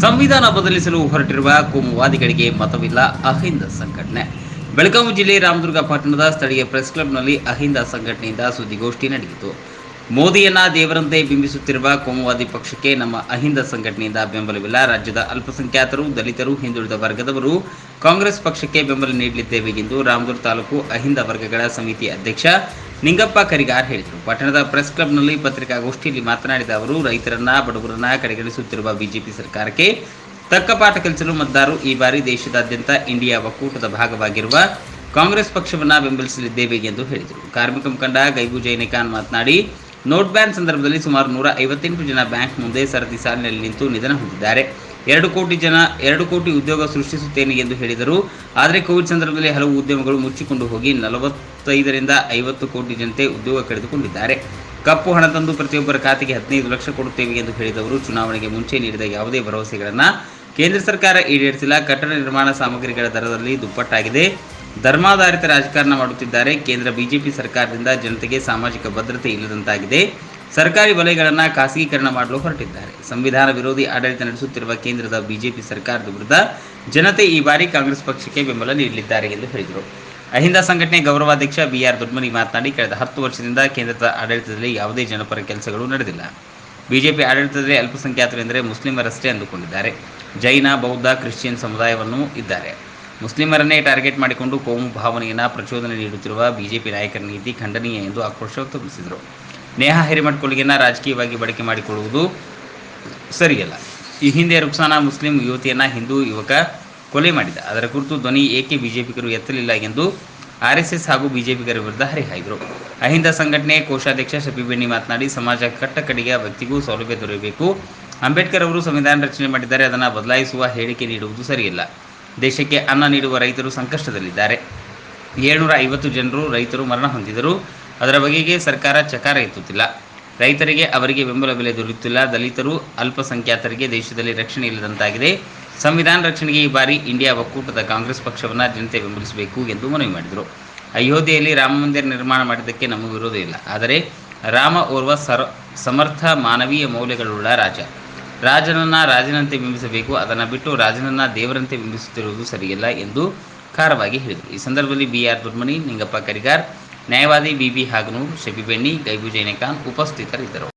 ಸಂವಿಧಾನ ಬದಲಿಸಲು ಹೊರಟಿರುವ ಕೋಮುವಾದಿಗಳಿಗೆ ಮತವಿಲ್ಲ ಅಹಿಂದ ಸಂಘಟನೆ. ಬೆಳಗಾವಿ ಜಿಲ್ಲೆ ರಾಮದುರ್ಗ ಪಟ್ಟಣದ ಸ್ಥಳೀಯ ಪ್ರೆಸ್ ಕ್ಲಬ್ನಲ್ಲಿ ಅಹಿಂದ ಸಂಘಟನೆಯಿಂದ ಸುದ್ದಿಗೋಷ್ಠಿ ನಡೆಯಿತು. ಮೋದಿಯನ್ನ ದೇವರಂತೆ ಬಿಂಬಿಸುತ್ತಿರುವ ಕೋಮುವಾದಿ ಪಕ್ಷಕ್ಕೆ ನಮ್ಮ ಅಹಿಂದ ಸಂಘಟನೆಯಿಂದ ಬೆಂಬಲವಿಲ್ಲ. ರಾಜ್ಯದ ಅಲ್ಪಸಂಖ್ಯಾತರು, ದಲಿತರು, ಹಿಂದುಳಿದ ವರ್ಗದವರು ಕಾಂಗ್ರೆಸ್ ಪಕ್ಷಕ್ಕೆ ಬೆಂಬಲ ನೀಡಲಿದ್ದೇವೆ ಎಂದು ರಾಮದುರ್ಗ ತಾಲೂಕು ಅಹಿಂದ ವರ್ಗಗಳ ಸಮಿತಿ ಅಧ್ಯಕ್ಷ ನಿಂಗಪ್ಪ ಕರಿಗಾರ್ ಹೇಳಿದರು. ಪಟ್ಟಣದ ಪ್ರೆಸ್ ಕ್ಲಬ್ನಲ್ಲಿ ಪತ್ರಿಕಾಗೋಷ್ಠಿಯಲ್ಲಿ ಮಾತನಾಡಿದ ಅವರು, ರೈತರನ್ನ, ಬಡವರನ್ನ ಕಡೆಗಣಿಸುತ್ತಿರುವ ಬಿಜೆಪಿ ಸರ್ಕಾರಕ್ಕೆ ತಕ್ಕ ಪಾಠ ಕಲಿಸಲು ಮತದಾರರು ಈ ಬಾರಿ ದೇಶದಾದ್ಯಂತ ಇಂಡಿಯಾ ಒಕ್ಕೂಟದ ಭಾಗವಾಗಿರುವ ಕಾಂಗ್ರೆಸ್ ಪಕ್ಷವನ್ನ ಬೆಂಬಲಿಸಲಿದ್ದೇವೆ ಎಂದು ಹೇಳಿದರು. ಕಾರ್ಮಿಕ ಮುಖಂಡ ಗೈಬು ಜೈನಿಕಾನ್ ಮಾತನಾಡಿ, ನೋಟ್ ಬ್ಯಾನ್ ಸಂದರ್ಭದಲ್ಲಿ ಸುಮಾರು ನೂರ ಐವತ್ತೆಂಟು ಜನ ಬ್ಯಾಂಕ್ ಮುಂದೆ ಸರದಿ ಸಾಲಿನಲ್ಲಿ ನಿಂತು ನಿಧನ ಹೊಂದಿದ್ದಾರೆ. ಎರಡು ಕೋಟಿ ಜನ, ಎರಡು ಕೋಟಿ ಉದ್ಯೋಗ ಸೃಷ್ಟಿಸುತ್ತೇನೆ ಎಂದು ಹೇಳಿದರು. ಆದರೆ ಕೋವಿಡ್ ಸಂದರ್ಭದಲ್ಲಿ ಹಲವು ಉದ್ಯಮಗಳು ಮುಚ್ಚಿಕೊಂಡು ಹೋಗಿ ನಲವತ್ತೈದರಿಂದ ಐವತ್ತು ಕೋಟಿ ಜನತೆ ಉದ್ಯೋಗ ಕಳೆದುಕೊಂಡಿದ್ದಾರೆ. ಕಪ್ಪು ಹಣ ತಂದು ಪ್ರತಿಯೊಬ್ಬರ ಖಾತೆಗೆ ಹದಿನೈದು ಲಕ್ಷ ಕೊಡುತ್ತೇವೆ ಎಂದು ಹೇಳಿದವರು ಚುನಾವಣೆಗೆ ಮುಂಚೆ ನೀಡಿದ ಯಾವುದೇ ಭರವಸೆಗಳನ್ನು ಕೇಂದ್ರ ಸರ್ಕಾರ ಈಡೇರಿಸಿಲ್ಲ. ಕಟ್ಟಡ ನಿರ್ಮಾಣ ಸಾಮಗ್ರಿಗಳ ದರದಲ್ಲಿ ದುಪ್ಪಟ್ಟಾಗಿದೆ. ಧರ್ಮಾಧಾರಿತ ರಾಜಕಾರಣ ಮಾಡುತ್ತಿದ್ದಾರೆ. ಕೇಂದ್ರ ಬಿಜೆಪಿ ಸರ್ಕಾರದಿಂದ ಜನತೆಗೆ ಸಾಮಾಜಿಕ ಭದ್ರತೆ ಇಲ್ಲದಂತಾಗಿದೆ. ಸರ್ಕಾರಿ ವಲಯಗಳನ್ನು ಖಾಸಗೀಕರಣ ಮಾಡಲು ಹೊರಟಿದ್ದಾರೆ. ಸಂವಿಧಾನ ವಿರೋಧಿ ಆಡಳಿತ ನಡೆಸುತ್ತಿರುವ ಕೇಂದ್ರದ ಬಿಜೆಪಿ ಸರ್ಕಾರದ ವಿರುದ್ಧ ಜನತೆ ಈ ಬಾರಿ ಕಾಂಗ್ರೆಸ್ ಪಕ್ಷಕ್ಕೆ ಬೆಂಬಲ ನೀಡಲಿದ್ದಾರೆ ಎಂದು ಹೇಳಿದರು. ಅಹಿಂದ ಸಂಘಟನೆ ಗೌರವಾಧ್ಯಕ್ಷ ಬಿಆರ್ ದೊಡ್ಮನಿ ಮಾತನಾಡಿ, ಕಳೆದ ಹತ್ತು ವರ್ಷದಿಂದ ಕೇಂದ್ರದ ಆಡಳಿತದಲ್ಲಿ ಯಾವುದೇ ಜನಪರ ಕೆಲಸಗಳು ನಡೆದಿಲ್ಲ. ಬಿಜೆಪಿ ಆಡಳಿತದಲ್ಲಿ ಅಲ್ಪಸಂಖ್ಯಾತರೆಂದರೆ ಮುಸ್ಲಿಮರಷ್ಟೇ ಅಂದುಕೊಂಡಿದ್ದಾರೆ. ಜೈನ, ಬೌದ್ಧ, ಕ್ರಿಶ್ಚಿಯನ್ ಸಮುದಾಯವನ್ನು ಇದ್ದಾರೆ. ಮುಸ್ಲಿಮರನ್ನೇ ಟಾರ್ಗೆಟ್ ಮಾಡಿಕೊಂಡು ಕೋಮು ಭಾವನೆಯನ್ನು ಪ್ರಚೋದನೆ ನೀಡುತ್ತಿರುವ ಬಿಜೆಪಿ ನಾಯಕರ ನೀತಿ ಖಂಡನೀಯ ಎಂದು ಆಕ್ರೋಶ ವ್ಯಕ್ತಪಡಿಸಿದರು. ನೇಹಾ ಹೆರಿಮಟ್ ಕೊಡುಗೆಯನ್ನು ರಾಜಕೀಯವಾಗಿ ಬಳಕೆ ಮಾಡಿಕೊಳ್ಳುವುದು ಸರಿಯಲ್ಲ. ಈ ಹಿಂದೆ ರುಕ್ಸಾನಾ ಮುಸ್ಲಿಂ ಯುವತಿಯನ್ನು ಹಿಂದೂ ಯುವಕ ಕೊಲೆ ಮಾಡಿದ. ಅದರ ಕುರಿತು ಧ್ವನಿ ಏಕೆ ಬಿಜೆಪಿಗರು ಎತ್ತಲಿಲ್ಲ ಎಂದು ಆರ್ಎಸ್ಎಸ್ ಹಾಗೂ ಬಿಜೆಪಿಗರ ವಿರುದ್ಧ ಹರಿಹಾಯ್ದರು. ಅಹಿಂದ ಸಂಘಟನೆ ಕೋಶಾಧ್ಯಕ್ಷ ಶಫಿಬೆಣ್ಣಿ ಮಾತನಾಡಿ, ಸಮಾಜ ಕಟ್ಟಕಡೆಯ ವ್ಯಕ್ತಿಗೂ ಸೌಲಭ್ಯ ದೊರೆಯಬೇಕು. ಅಂಬೇಡ್ಕರ್ ಅವರು ಸಂವಿಧಾನ ರಚನೆ ಮಾಡಿದ್ದಾರೆ, ಅದನ್ನು ಬದಲಾಯಿಸುವ ಹೇಳಿಕೆ ನೀಡುವುದು ಸರಿಯಲ್ಲ. ದೇಶಕ್ಕೆ ಅನ್ನ ನೀಡುವ ರೈತರು ಸಂಕಷ್ಟದಲ್ಲಿದ್ದಾರೆ. ಏಳ್ನೂರ ಐವತ್ತು ಜನರು ರೈತರು ಮರಣ ಹೊಂದಿದರು. ಅದರ ಬಗೆಗೆ ಸರ್ಕಾರ ಚಕಾರ ಎತ್ತುತ್ತಿಲ್ಲ. ರೈತರಿಗೆ ಅವರಿಗೆ ಬೆಂಬಲ ಬೆಲೆ ದೊರೆಯುತ್ತಿಲ್ಲ. ದಲಿತರು ಅಲ್ಪಸಂಖ್ಯಾತರಿಗೆ ದೇಶದಲ್ಲಿ ರಕ್ಷಣೆ ಇಲ್ಲದಂತಾಗಿದೆ. ಸಂವಿಧಾನ ರಕ್ಷಣೆಗೆ ಈ ಬಾರಿ ಇಂಡಿಯಾ ಒಕ್ಕೂಟದ ಕಾಂಗ್ರೆಸ್ ಪಕ್ಷವನ್ನು ಜನತೆ ಬೆಂಬಲಿಸಬೇಕು ಎಂದು ಮನವಿ ಮಾಡಿದರು. ಅಯೋಧ್ಯೆಯಲ್ಲಿ ರಾಮ ಮಂದಿರ ನಿರ್ಮಾಣ ಮಾಡಿದ್ದಕ್ಕೆ ನಮ್ಮ ವಿರೋಧ ಇಲ್ಲ. ಆದರೆ ರಾಮ ಓರ್ವ ಸರ, ಸಮರ್ಥ ಮಾನವೀಯ ಮೌಲ್ಯಗಳುಳ್ಳ ರಾಜ. ರಾಜನನ್ನ ರಾಜನಂತೆ ಬಿಂಬಿಸಬೇಕು, ಅದನ್ನು ಬಿಟ್ಟು ರಾಜನನ್ನ ದೇವರಂತೆ ಬಿಂಬಿಸುತ್ತಿರುವುದು ಸರಿಯಲ್ಲ ಎಂದು ಖಾರವಾಗಿ ಹೇಳಿದರು. ಈ ಸಂದರ್ಭದಲ್ಲಿ ಬಿ ಆರ್ ದುರ್ಮಣಿ, ನಿಂಗಪ್ಪ ಕರಿಗಾರ್, ನ್ಯಾಯವಾದಿ ಬಿ ಹಾಗನೂರ್ ಶಬಿಬೆಣ್ಣಿ ಗೈಬು ಉಪಸ್ಥಿತರಿದ್ದರು.